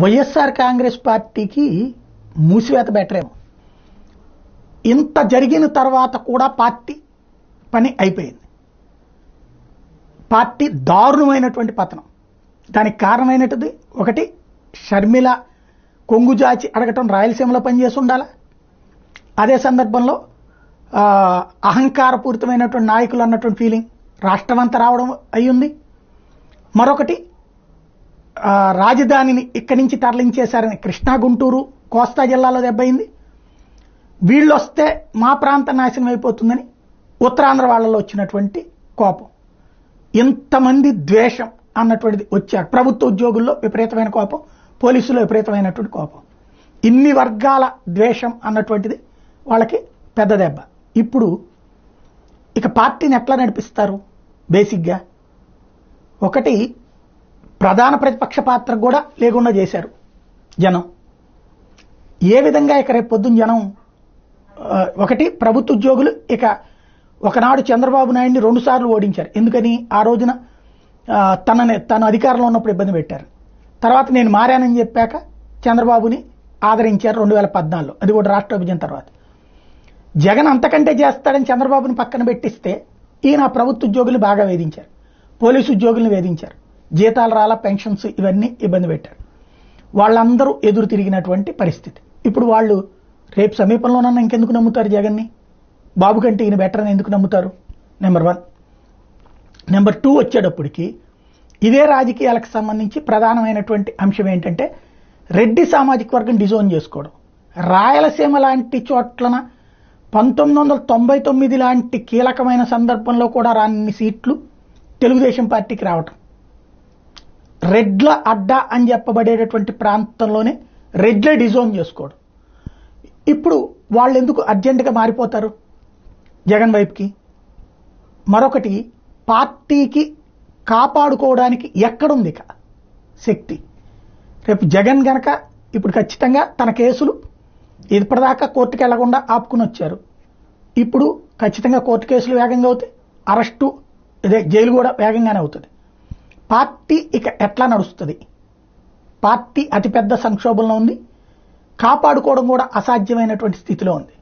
వైఎస్ఆర్ కాంగ్రెస్ పార్టీకి మూసివేత బెటరేమో ఇంత జరిగిన తర్వాత కూడా పార్టీ పని అయిపోయింది. పార్టీ దారుణమైనటువంటి పతనం. దానికి కారణమైనది ఒకటి షర్మిల కొంగుజాచి అడగటం రాయలసీమలో పనిచేసి ఉండాలా అదే సందర్భంలో అహంకారపూరితమైనటువంటి నాయకులు అన్నటువంటి ఫీలింగ్ రాష్ట్రమంతా రావడం అయ్యింది. మరొకటి రాజధానిని ఇక్కడి నుంచి తరలించేశారని కృష్ణా గుంటూరు కోస్తా జిల్లాలో దెబ్బయింది. వీళ్ళు వస్తే మా ప్రాంత నాశనం అయిపోతుందని ఉత్తరాంధ్ర వాళ్ళలో వచ్చినటువంటి కోపం. ఇంతమంది ద్వేషం అన్నటువంటిది వచ్చారు. ప్రభుత్వ ఉద్యోగుల్లో విపరీతమైన కోపం పోలీసులో విపరీతమైనటువంటి కోపం. ఇన్ని వర్గాల ద్వేషం అన్నటువంటిది వాళ్ళకి పెద్ద దెబ్బ. ఇప్పుడు ఇక పార్టీని ఎట్లా నడిపిస్తారు బేసిక్గా? ఒకటి ప్రధాన ప్రతిపక్ష పాత్ర కూడా లేకుండా చేశారు జనం. ఏ విధంగా ఇక రేపు పొద్దున్న జనం ఒకటి ప్రభుత్వ ఉద్యోగులు ఇక ఒకనాడు చంద్రబాబు నాయుడిని రెండుసార్లు ఓడించారు. ఎందుకని? ఆ రోజున తనని తన అధికారంలో ఉన్నప్పుడు ఇబ్బంది పెట్టారు. తర్వాత నేను మారానని చెప్పాక చంద్రబాబుని ఆదరించారు రెండు వేల పద్నాలుగులో. అది కూడా రాష్ట్ర విభజన తర్వాత. జగన్ అంతకంటే చేస్తాడని చంద్రబాబుని పక్కన పెట్టిస్తే ఈయన ప్రభుత్వ ఉద్యోగులు బాగా వేధించారు. పోలీసు ఉద్యోగులను వేధించారు. జీతాలు రాల పెన్షన్స్ ఇవన్నీ ఇబ్బంది పెట్టారు వాళ్ళందరూ ఎదురు తిరిగినటువంటి పరిస్థితి. ఇప్పుడు వాళ్ళు రేపు సమీపంలోనన్నా ఇంకెందుకు నమ్ముతారు జగన్ని? బాబు కంటే ఈయన బెటర్ అని ఎందుకు నమ్ముతారు? నెంబర్ వన్ నెంబర్ టూ వచ్చేటప్పటికి ఇదే రాజకీయాలకు సంబంధించి ప్రధానమైనటువంటి అంశం ఏంటంటే రెడ్డి సామాజిక వర్గం డిజోన్ చేసుకోవడం. రాయలసీమ లాంటి చోట్లన పంతొమ్మిది వందల తొంభై తొమ్మిది లాంటి కీలకమైన సందర్భంలో కూడా రాని సీట్లు తెలుగుదేశం పార్టీకి రావటం. రెడ్ల అడ్డా అని చెప్పబడేటటువంటి ప్రాంతంలోనే రెడ్లే డిజోన్ చేసుకోవడం. ఇప్పుడు వాళ్ళు ఎందుకు అర్జెంటుగా మారిపోతారు జగన్ వైపుకి? మరొకటి పార్టీకి కాపాడుకోవడానికి ఎక్కడుంది ఇక? శక్తి. రేపు జగన్ గనక ఇప్పుడు ఖచ్చితంగా తన కేసులు ఇప్పటిదాకా కోర్టుకు వెళ్ళకుండా ఆపుకుని వచ్చారు ఇప్పుడు ఖచ్చితంగా కోర్టు కేసులు వేగంగా అవుతాయి. అరెస్టు ఇదే జైలు కూడా వేగంగానే అవుతుంది. పార్టీ ఇక ఎట్లా నడుస్తుంది? పార్టీ అతిపెద్ద సంక్షోభంలో ఉంది. కాపాడుకోవడం కూడా అసాధ్యమైనటువంటి స్థితిలో ఉంది.